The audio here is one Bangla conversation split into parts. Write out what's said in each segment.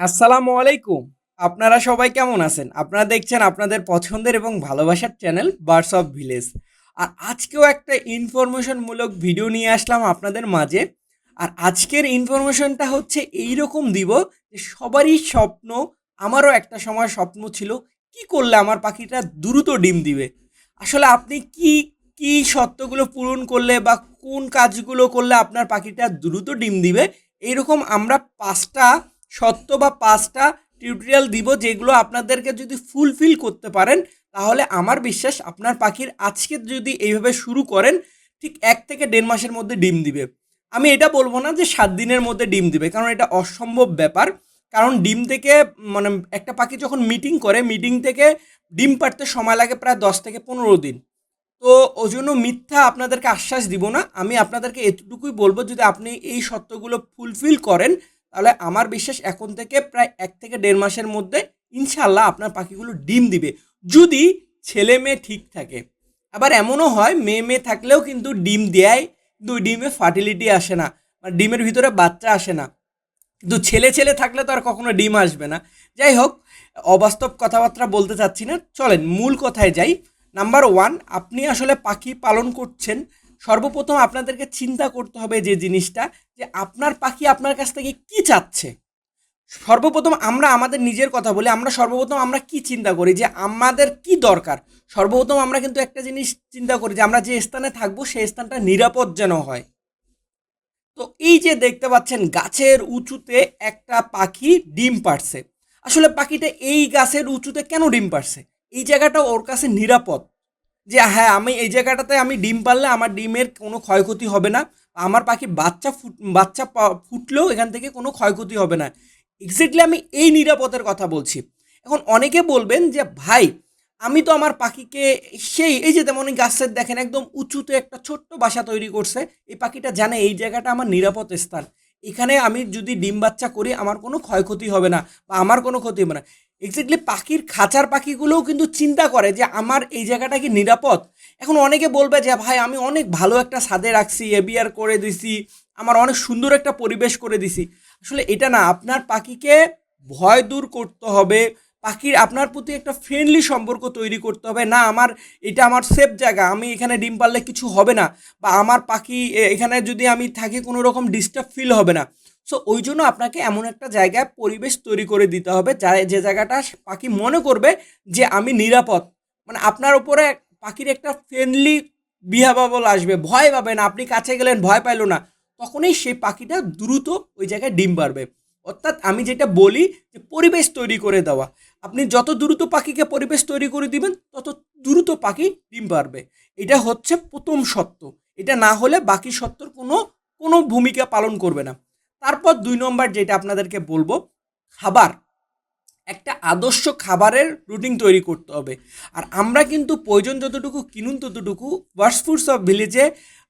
আসসালামু আলাইকুম। আপনারা সবাই কেমন আছেন? আপনারা দেখছেন আপনাদের পছন্দের এবং ভালোবাসার চ্যানেল বার্ডস অফ ভিলেজ আর আজকেও একটা ইনফরমেশনমূলক ভিডিও নিয়ে আসলাম আপনাদের মাঝে। আর আজকের ইনফরমেশনটা হচ্ছে এই রকম দিব যে সবারই স্বপ্ন, আমারও একটা সময় স্বপ্ন ছিল, কি করলে আমার পাখিটা দ্রুত ডিম দিবে? আসলে আপনি কি কি সত্যগুলো পূরণ করলে বা কোন কাজগুলো করলে আপনার পাখিটা দ্রুত ডিম দিবে? এইরকম আমরা পাঁচটা সত্য বা পাঁচটা টিউটোরিয়াল দিব যেগুলো আপনাদেরকে যদি ফুলফিল করতে পারেন, তাহলে আমার বিশ্বাস আপনার পাখির আজকে যদি এইভাবে শুরু করেন, ঠিক এক থেকে দেড় মাসের মধ্যে ডিম দিবে। আমি এটা বলব না যে সাত দিনের মধ্যে ডিম দিবে, কারণ এটা অসম্ভব ব্যাপার। কারণ ডিম থেকে মানে একটা পাখি যখন মিটিং করে মিটিং থেকে ডিম পাড়তে সময় লাগে প্রায় দশ থেকে পনেরো দিন। তো ওই জন্য মিথ্যা আপনাদেরকে আশ্বাস দিব না। আমি আপনাদেরকে এতটুকুই বলব, যদি আপনি এই সত্যগুলো ফুলফিল করেন তাহলে আমার বিশ্বাস এখন থেকে প্রায় এক থেকে দেড় মাসের মধ্যে ইনশাল্লাহ আপনার পাখিগুলো ডিম দিবে। যদি ছেলে মেয়ে ঠিক থাকে। আবার এমনও হয়, মেয়ে মেয়ে থাকলেও কিন্তু ডিম দেয়, কিন্তু ডিমে ফার্টিলিটি আসে না মানে ডিমের ভিতরে বাচ্চা আসে না। কিন্তু ছেলে ছেলে থাকলে তো আর কখনো ডিম আসবে না। যাই হোক, অবাস্তব কথাবার্তা বলতে চাচ্ছি না। চলেন, মূল কথায় যাই। নাম্বার ওয়ান, আপনি আসলে পাখি পালন করছেন। সর্বপ্রথম আপনাদেরকে চিন্তা করতে হবে যে জিনিসটা যে আপনার পাখি আপনার কাছ থেকে কি চাচ্ছে? সর্বপ্রথম আমরা আমাদের নিজের কথা বলি, আমরা সর্বপ্রথম আমরা কি চিন্তা করি যে আমাদের কি দরকার? সর্বপ্রথম আমরা কিন্তু একটা জিনিস চিন্তা করি যে আমরা যে স্থানে থাকব সেই স্থানটা নিরাপদ যেন হয়। তো এই যে দেখতে পাচ্ছেন গাছের উঁচুতে একটা পাখি ডিম পাড়ছে। আসলে পাখিটা এই গাছের উঁচুতে কেন ডিম পাড়ছে? এই জায়গাটা ওর কাছে নিরাপদ। যে হ্যাঁ আমি এই জায়গাটাতে আমি ডিম পারলে আমার ডিমের কোনো ক্ষয়ক্ষতি হবে না। আমার পাখি বাচ্চা ফুট, বাচ্চা ফুটলেও এখান থেকে কোনো ক্ষয়ক্ষতি হবে না। এক্স্যাক্টলি আমি এই নিরাপদের কথা বলছি। এখন অনেকে বলবেন যে, ভাই, আমি তো আমার পাখিকে সেই, এই যে তেমন গাছের দেখেন, একদম উঁচুতে একটা ছোট্ট বাসা তৈরি করছে। এই পাখিটা জানে এই জায়গাটা আমার নিরাপদ স্থান। এখানে আমি যদি ডিম বাচ্চা করি, আমার কোনো ক্ষয়ক্ষতি হবে না বা আমার কোনো ক্ষতি হবে না। এক্স্যাক্টলি পাখির খাঁচার পাখিগুলোও কিন্তু চিন্তা করে যে, আমার এই জায়গাটা কি নিরাপদ? এখন অনেকে বলবে যে, ভাই, আমি অনেক ভালো একটা ছাদে রাখছি এবিআর করে দিছি, আমার অনেক সুন্দর একটা পরিবেশ করে দিছি। আসলে এটা না, আপনার পাখিকে ভয় দূর করতে হবে, পাখির, আপনার প্রতি একটা ফ্রেন্ডলি সম্পর্ক তৈরি করতে হবে, না, আমার, এটা আমার সেফ জায়গা, আমি এখানে ডিম পারলে কিছু হবে না, বা আমার পাখি এখানে যদি আমি থাকি কোনো রকম ডিস্টার্ব ফিল হবে না। সো ওই জন্য আপনাকে এমন একটা জায়গায় পরিবেশ তৈরি করে দিতে হবে যা যে জায়গাটা পাখি মনে করবে যে, আমি নিরাপদ। মানে আপনার উপরে পাখির একটা ফ্রেন্ডলি বিহেভাবল আসবে। ভয় পাবে না। আপনি কাছে গেলেন, ভয় পাইলো না। তখনই সেই পাখিটা দ্রুত ওই জায়গায় ডিম পারবে। অর্থাৎ আমি যেটা বলি যে পরিবেশ তৈরি করে দেওয়া। আপনি যত দ্রুত পাখিকে পরিবেশ তৈরি করে দিবেন, তত দ্রুত পাখি ডিম পারবে। এটা হচ্ছে প্রথম সত্য। এটা না হলে বাকি সত্যর কোনো কোনো ভূমিকা পালন করবে না। তারপর দুই নম্বর যেটা আপনাদেরকে বলব, খাবার। একটা আদর্শ খাবারের রুটিন তৈরি করতে হবে। আর আমরা কিন্তু প্রয়োজন যতটুকু কিনুন ততটুকু ওয়ার্স ফুডস অফ ভিলেজে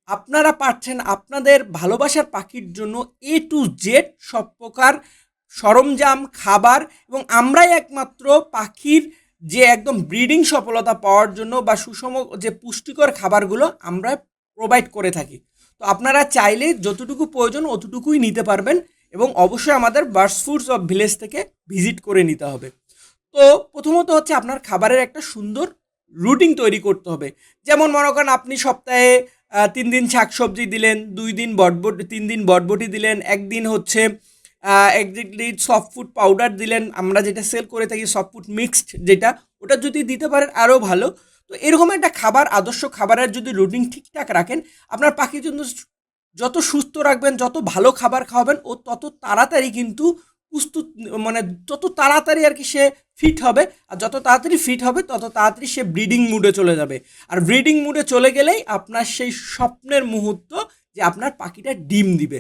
আপনারা পাচ্ছেন আপনাদের ভালোবাসার পাখির জন্য এ টু জেড সব প্রকার সরঞ্জাম, খাবার এবং আমরাই একমাত্র পাখির যে একদম ব্রিডিং সফলতা পাওয়ার জন্য বা সুষম যে পুষ্টিকর খাবারগুলো আমরা প্রোভাইড করে থাকি। তো আপনারা চাইলে যতটুকু প্রয়োজন অতটুকুই নিতে পারবেন। এবং অবশ্যই আমাদের বার্ডস ফুডস অফ ভিলেজ থেকে ভিজিট করে নিতে হবে। তো প্রথমত হচ্ছে আপনার খাবারের একটা সুন্দর রুটিন তৈরি করতে হবে। যেমন মনে করেন আপনি সপ্তাহে তিন দিন শাকসবজি দিলেন, দুই দিন বটবটি, তিন দিন বটবটি দিলেন, একদিন হচ্ছে একদিন সফট ফুড পাউডার দিলেন, আমরা যেটা সেল করে থাকি সফট ফুড মিক্সড যেটা, ওটা যদি দিতে পারেন আরও ভালো। তো এরকম একটা খাবার, আদর্শ খাবারের যদি রুটিন ঠিকঠাক রাখেন, আপনার পাখির জন্য যত সুস্থ রাখবেন, যত ভালো খাবার খাওয়াবেন, ও তত তাড়াতাড়ি কিন্তু প্রস্তুত মানে যত তাড়াতাড়ি আর কি সে ফিট হবে, আর যত তাড়াতাড়ি ফিট হবে, তত তাড়াতাড়ি সে ব্রিডিং মুডে চলে যাবে। আর ব্রিডিং মুডে চলে গেলেই আপনার সেই স্বপ্নের মুহূর্ত যে আপনার পাখিটা ডিম দিবে।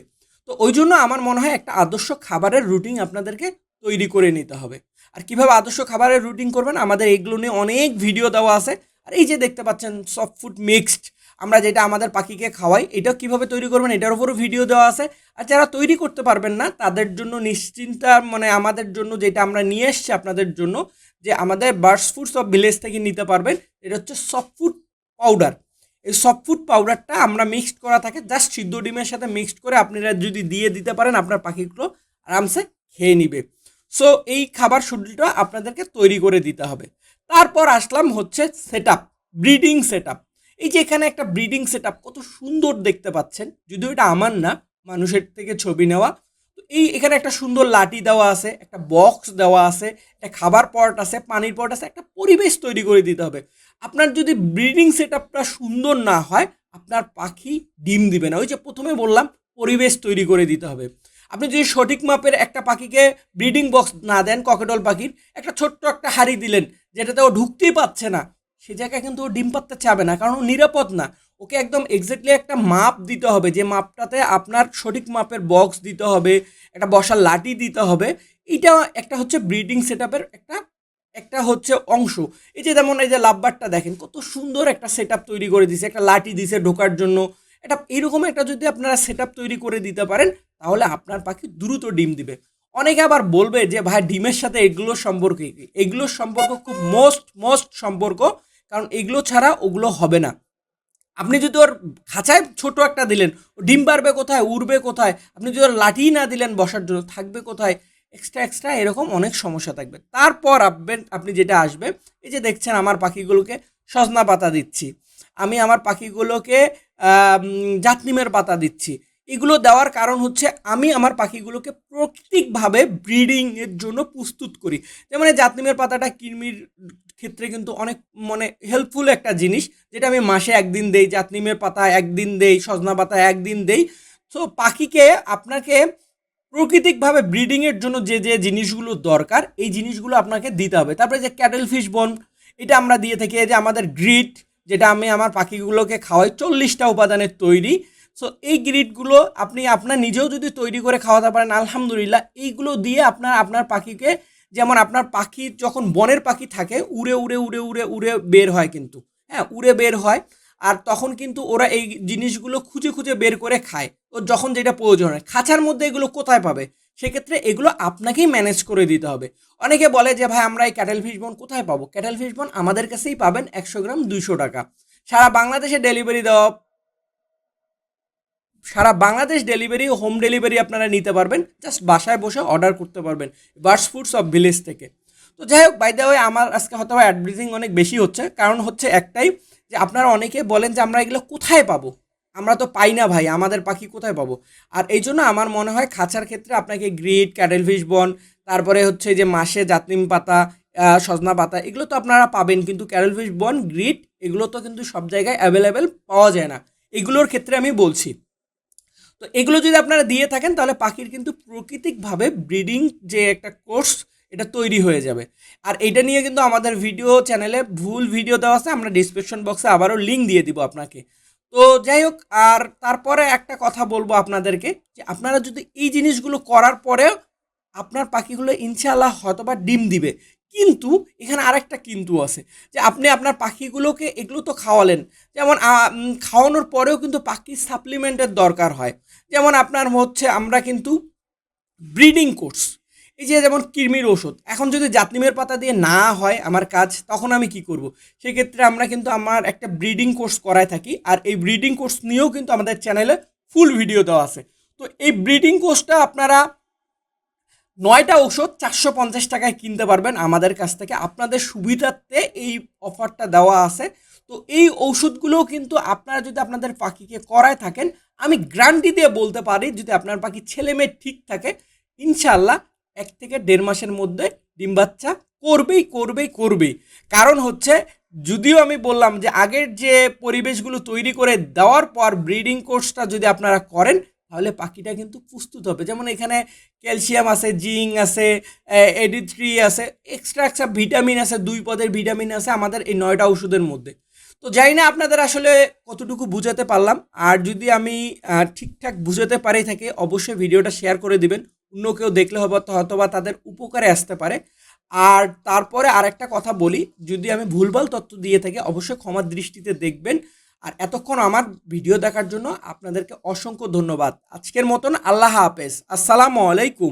তো ওই জন্য আমার মনে হয় একটা আদর্শ খাবারের রুটিন আপনাদেরকে তৈরি করে নিতে হবে। আর কীভাবে আদর্শ খাবারের রুটিন করবেন, আমাদের এগুলো নিয়ে অনেক ভিডিও দেওয়া আছে। আর এই যে দেখতে পাচ্ছেন সফট ফুড মিক্সড আমরা যেটা আমাদের পাখিকে খাওয়াই, এটা কীভাবে তৈরি করবেন এটার উপরও ভিডিও দেওয়া আছে। আর যারা তৈরি করতে পারবেন না, তাদের জন্য নিশ্চিন্তা মানে আমাদের জন্য যেটা আমরা নিয়ে এসছি আপনাদের জন্য, যে আমাদের বার্ডস ফুড সব ভিলেজ থেকে নিতে পারবেন, এটা হচ্ছে সফট ফুড পাউডার এই সফট ফুড পাউডারটা আমরা মিক্সড করা থাকে জাস্ট সিদ্ধ ডিমের সাথে মিক্সড করে আপনারা যদি দিয়ে দিতে পারেন, আপনার পাখিগুলো আরামসে খেয়ে নিবে। সো এই খাবার শিডিউলটা আপনাদেরকে তৈরি করে দিতে হবে। তারপর আসলাম হচ্ছে সেট ব্রিডিং সেট এই যে এখানে একটা ব্রিডিং সেট কত সুন্দর দেখতে পাচ্ছেন। যদিও এটা আমার না, মানুষের থেকে ছবি নেওয়া। তো এই এখানে একটা সুন্দর লাঠি দেওয়া আছে, একটা বক্স দেওয়া আছে, একটা খাবার পট আছে, পানির পট আছে, একটা পরিবেশ তৈরি করে দিতে হবে। আপনার যদি ব্রিডিং সেট সুন্দর না হয়, আপনার পাখি ডিম দিবে না। ওই যে প্রথমে বললাম, পরিবেশ তৈরি করে দিতে হবে। আপনি যদি সঠিক মাপের একটা পাখিকে ব্রিডিং বক্স না দেন, ককেটল পাখির, একটা ছোট্ট একটা হাড়ি দিলেন, যেটাতে ও ঢুকতেই পাচ্ছে না সে জায়গায় কিন্তু ও ডিম পাততে চাবে না, কারণ ও নিরাপদ না। ওকে একদম এক্স্যাক্টলি একটা মাপ দিতে হবে, যে মাপটাতে আপনার সঠিক মাপের বক্স দিতে হবে, একটা বসার লাঠি দিতে হবে। এটা একটা হচ্ছে ব্রিডিং সেট একটা একটা হচ্ছে অংশ। এই যে যেমন এই যে লাভবারটা দেখেন, কত সুন্দর একটা সেট তৈরি করে দিছে, একটা লাঠি দিছে ঢোকার জন্য। এটা এইরকম একটা যদি আপনারা সেট তৈরি করে দিতে পারেন, তাহলে আপনার পাখি দ্রুত ডিম দিবে। অনেকে আবার বলবে যে, ভাই, ডিমের সাথে এগুলোর সম্পর্ক এগুলোর সম্পর্ক খুব মোস্ট মোস্ট সম্পর্ক। কারণ এগুলো ছাড়া ওগুলো হবে না। আপনি যদি ওর খাঁচায় ছোট একটা দিলেন ডিম পারবে কোথায়, উড়বে কোথায়, আপনি যদি ওর লাঠি না দিলেন বসার জন্য, থাকবে কোথায় এক্সট্রা এক্সট্রা এরকম অনেক সমস্যা থাকবে। তারপর আপবেন, আপনি যেটা আসবে, এই যে দেখছেন আমার পাখিগুলোকে সজনা পাতা দিচ্ছি। আমি আমার পাখিগুলোকে জাতনিমের পাতা দিচ্ছি। এগুলো দেওয়ার কারণ হচ্ছে আমি আমার পাখিগুলোকে প্রাকৃতিকভাবে ব্রিডিংয়ের জন্য প্রস্তুত করি। যেমন জাতনিমের পাতাটা কৃমির ক্ষেত্রে কিন্তু অনেক মানে হেল্পফুল একটা জিনিস, যেটা আমি মাসে একদিন দেই, জাতনিমের পাতা একদিন দেই, সজনা পাতা একদিন দেই। তো পাখিকে আপনাকে প্রাকৃতিকভাবে ব্রিডিংয়ের জন্য যে যে জিনিসগুলো দরকার, এই জিনিসগুলো আপনাকে দিতে হবে। তারপরে যে ক্যাটেল ফিশ বন এটা আমরা দিয়ে থাকি যে আমাদের গ্রিট যেটা আমি আমার পাখিগুলোকে খাওয়াই চল্লিশটা উপাদানের তৈরি। সো এই গ্রিডগুলো আপনি আপনার নিজেও যদি তৈরি করে খাওয়াতে পারেন, আলহামদুলিল্লাহ, এইগুলো দিয়ে আপনার আপনার পাখিকে, যেমন আপনার পাখি যখন বনের পাখি থাকে, উড়ে উড়ে উড়ে উড়ে উড়ে বের হয় কিন্তু। হ্যাঁ উড়ে বের হয় আর তখন কিন্তু ওরা এই জিনিসগুলো খুঁজে খুঁজে বের করে খায়। ও যখন যেটা প্রয়োজন হয়, খাঁচার মধ্যে এগুলো কোথায় পাবে? সেক্ষেত্রে এগুলো আপনাকেই ম্যানেজ করে দিতে হবে। অনেকে বলে যে, ভাই, আমরা এই ক্যাটেল ফিশ বন কোথায় পাবো? ক্যাটেল ফিশ বন আমাদের কাছেই পাবেন একশো গ্রাম দুইশো টাকা। সারা বাংলাদেশে ডেলিভারি দেওয়া সারা বাংলাদেশ ডেলিভারি হোম ডেলিভারি আপনারা নিতে পারবেন। জাস্ট বাসায় বসে অর্ডার করতে পারবেন বার্ডস ফুডস অফ ভিলেজ থেকে। তো যাই হোক বাই ওয়ে আমার আজকে হয়তো অ্যাডভার্টিজিং অনেক বেশি হচ্ছে। কারণ হচ্ছে একটাই যে আপনারা অনেকে বলেন যে আমরা এগুলো কোথায় পাবো? আমরা তো পাই না ভাই, আমাদের পাখি কোথায় পাবো? আর এই জন্য আমার মনে হয় খাঁচার ক্ষেত্রে আপনাকে গ্রিট ক্যাটেল ফিশ বন তারপরে হচ্ছে যে মাসে জাতনিম পাতা সজনা পাতা, এগুলো তো আপনারা পাবেন। কিন্তু ক্যারেল ফিশ বন গ্রিট এগুলো তো কিন্তু সব জায়গায় অ্যাভেলেবেল পাওয়া যায় না। এগুলোর ক্ষেত্রে আমি বলছি তো এগুলো যদি আপনারা দিয়ে থাকেন, তাহলে পাখির কিন্তু প্রাকৃতিকভাবে ব্রিডিং যে একটা কোর্স এটা তৈরি হয়ে যাবে। আর এটা নিয়ে কিন্তু আমাদের ভিডিও চ্যানেলে ভুল ভিডিও দেওয়া আছে, আমরা ডিসক্রিপশন বক্সে আবারও লিঙ্ক দিয়ে দিব আপনাকে। তো যাই হোক, আর তারপরে একটা কথা বলব আপনাদেরকে, যে আপনারা যদি এই জিনিসগুলো করার পরেও আপনার পাখিগুলো ইনশাআল্লাহ হয়তোবা ডিম দিবে। কিন্তু এখানে আরেকটা কিন্তু আছে, যে আপনি আপনার পাখিগুলোকে এগুলো তো খাওয়ালেন, যেমন খাওয়ানোর পরেও কিন্তু পাখির সাপ্লিমেন্টের দরকার হয়। যেমন আপনার হচ্ছে আমরা কিন্তু ব্রিডিং কোর্স এই যে যেমন কৃমির ওষুধ এখন যদি জাতনিমের পাতা দিয়ে না হয় আমার কাজ, তখন আমি কি করব? সেক্ষেত্রে আমরা কিন্তু আমার একটা ব্রিডিং কোর্স করায় থাকি, আর এই ব্রিডিং কোর্স নিয়েও কিন্তু আমাদের চ্যানেলে ফুল ভিডিও দেওয়া আছে। তো এই ব্রিডিং কোর্সটা আপনারা নয়টা ওষুধ চারশো পঞ্চাশ টাকায় কিনতে পারবেন আমাদের কাছ থেকে। আপনাদের সুবিধার্থে এই অফারটা দেওয়া আছে। তো এই ঔষধগুলোও কিন্তু আপনারা যদি আপনাদের পাখিকে করায় থাকেন, আমি গ্যারান্টি দিয়ে বলতে পারি যদি আপনার পাখি ছেলে মেয়ে ঠিক থাকে ইনশাল্লাহ এক থেকে দেড় মাসের মধ্যে ডিম বাচ্চা করবেই করবেই করবেই। কারণ হচ্ছে, যদিও আমি বললাম যে আগের যে পরিবেশগুলো তৈরি করে দেওয়ার পর ব্রিডিং কোর্সটা যদি আপনারা করেন তাহলে পাখিটা কিন্তু প্রস্তুত হবে। যেমন এখানে ক্যালসিয়াম আছে, জিঙ্ক আছে এডি থ্রি আছে, এক্সট্রা এক্সট্রা ভিটামিন আছে, দুই পদের ভিটামিন আছে আমাদের এই নয়টা ওষুধের মধ্যে। তো জানি না আপনাদের আসলে কতটুকু বুঝাতে পারলাম। আর যদি আমি ঠিকঠাক বুঝাতে পারি থাকি, অবশ্যই ভিডিওটা শেয়ার করে দিবেন। অন্য কেউ দেখলে হয়তো বা তাদের উপকারে আসতে পারে। আর তারপরে আরেকটা কথা বলি, যদি আমি ভুলভাল তথ্য দিয়ে থাকি, অবশ্যই ক্ষমার দৃষ্টিতে দেখবেন। আর এতক্ষণ আমার ভিডিও দেখার জন্য আপনাদেরকে অসংখ্য ধন্যবাদ। আজকের মতন আল্লাহ হাফেজ। আসসালামু আলাইকুম।